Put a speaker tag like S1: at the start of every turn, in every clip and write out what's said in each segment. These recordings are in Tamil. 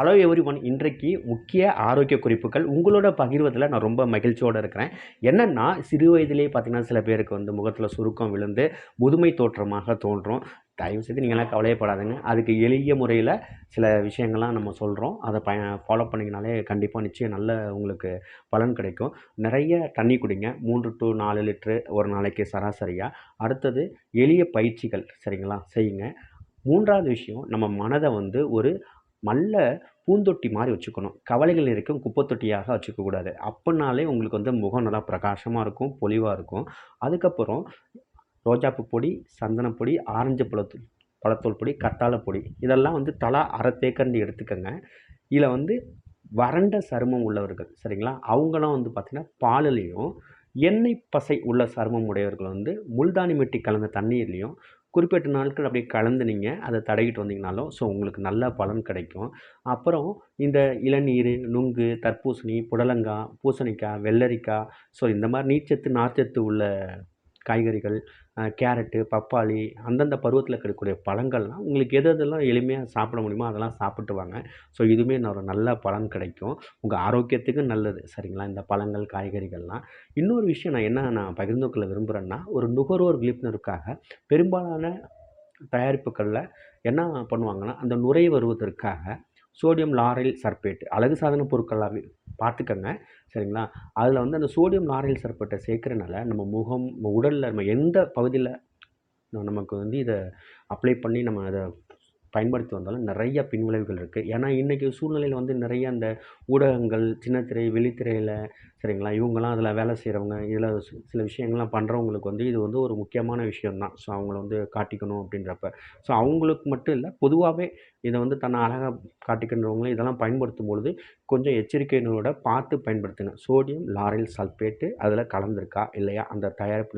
S1: ஹலோ எவ்ரி ஒன் இன்றைக்கு முக்கிய ஆரோக்கிய குறிப்புகள் உங்களோட பகிர்வதில் நான் ரொம்ப மகிழ்ச்சியோடு இருக்கிறேன். என்னென்னா சிறு வயதிலே பார்த்தீங்கன்னா சில பேருக்கு வந்து முகத்தில் சுருக்கம் விழுந்து முதுமை தோற்றமாக தோன்றும். தயவு செய்து நீங்களாம் கவலையப்படாதுங்க. அதுக்கு எளிய முறையில் சில விஷயங்கள்லாம் நம்ம சொல்கிறோம் அதை ப ஃபாலோ பண்ணிங்கனாலே கண்டிப்பாக நிச்சயம் நல்ல உங்களுக்கு பலன் கிடைக்கும். நிறைய தண்ணி குடிங்க. மூன்று டு நாலு லிட்ரு ஒரு நாளைக்கு சராசரியாக அடுத்தது எளிய பயிற்சிகள் சரிங்களா? செய்யுங்க. மூன்றாவது விஷயம் நம்ம மனதை வந்து ஒரு நல்ல பூந்தொட்டி மாதிரி வச்சுக்கணும். கவலைகள் இருக்கும் குப்பை தொட்டியாக வச்சுக்கக்கூடாது அப்போனாலே உங்களுக்கு வந்து முகம் நல்லா பிரகாசமாக இருக்கும் பொலிவாக இருக்கும். அதுக்கப்புறம் ரோஜாப்பூ பொடி சந்தனப்பொடி ஆரஞ்சு பழத்தூள் பழத்தூள் பொடி கத்தாழை பொடி. இதெல்லாம் வந்து தலா அரை தேக்கரண்டி எடுத்துக்கோங்க. இதில் வந்து வறண்ட சருமம் உள்ளவர்கள் சரிங்களா? அவங்களாம் வந்து பார்த்திங்கன்னா பாலுலேயும் எண்ணெய் பசை உள்ள சருமம் உடையவர்கள் வந்து முல்தானி மெட்டி கலந்த தண்ணீர்லேயும் குறிப்பிட்ட நாட்கள் அப்படியே கலந்து நீங்கள் அதை தடவிட்டு வந்தீங்கனாலும் ஸோ உங்களுக்கு நல்ல பலன் கிடைக்கும். அப்புறம் இந்த இளநீர் நுங்கு தர்பூசணி புடலங்காய் பூசணிக்காய் வெள்ளரிக்காய் ஸோ இந்த மாதிரி நீர்ச்சத்து நார்ச்சத்து உள்ள காய்கறிகள் கேரட்டு பப்பாளி அந்தந்த பருவத்தில் கிடைக்கக்கூடிய பழங்கள்லாம் உங்களுக்கு எது எதெல்லாம் எளிமையாக சாப்பிட முடியுமோ அதெல்லாம் சாப்பிட்டு வாங்க. ஸோ இதுவுமே ஒரு நல்ல பலன் கிடைக்கும். உங்கள் ஆரோக்கியத்துக்கு நல்லது. சரிங்களா? இந்த பழங்கள் காய்கறிகள்லாம். இன்னொரு விஷயம் நான் என்ன நான் பகிர்ந்து கொள்ள விரும்புகிறேன்னா ஒரு நுகர்வோர் விழிப்புணர்வுக்காக பெரும்பாலான தயாரிப்புகளில் என்ன பண்ணுவாங்கன்னா அந்த நுரை வருவதற்காக சோடியம் லாரைல் சர்பேட் அழகு சாதன பொருட்களாகவே பார்த்துக்கங்க. சரிங்களா? அதில் வந்து அந்த சோடியம் லாரைல் சர்பத்தை சேர்க்குறனால நம்ம முகம் நம்ம உடலில் நம்ம எந்த பகுதியில் நமக்கு வந்து இதை அப்ளை பண்ணி நம்ம அதை பயன்படுத்தி வந்தாலும் நிறைய பின்விளைவுகள் இருக்குது ஏன்னா இன்றைக்கி சூழ்நிலையில் வந்து நிறைய அந்த ஊடகங்கள் சின்னத்திரை வெளித்திரையில் சரிங்களா? இவங்கெல்லாம் அதில் வேலை செய்கிறவங்க இதில் சில விஷயங்கள்லாம் பண்ணுறவங்களுக்கு வந்து இது வந்து ஒரு முக்கியமான விஷயந்தான் ஸோ அவங்கள வந்து காட்டிக்கணும் அப்படின்றப்ப. ஸோ அவங்களுக்கு மட்டும் இல்லை பொதுவாகவே இதை வந்து தன்னை அழகாக காட்டிக்கின்றவங்களும் இதெல்லாம் பயன்படுத்தும் பொழுது கொஞ்சம் எச்சரிக்கையினோட பார்த்து பயன்படுத்துங்க. சோடியம் லாரில் சல்பேட்டு அதில் கலந்துருக்கா இல்லையா? அந்த தயாரிப்பு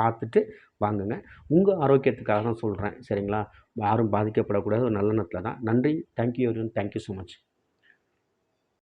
S1: பார்த்துட்டு வாங்குங்க. உங்கள் ஆரோக்கியத்துக்காக தான் சொல்கிறேன் சரிங்களா? யாரும் பாதிக்கப்படக்கூடாது. ஒரு நல்லெண்ணத்தில் தான் நன்றி. Thank you every thank you so much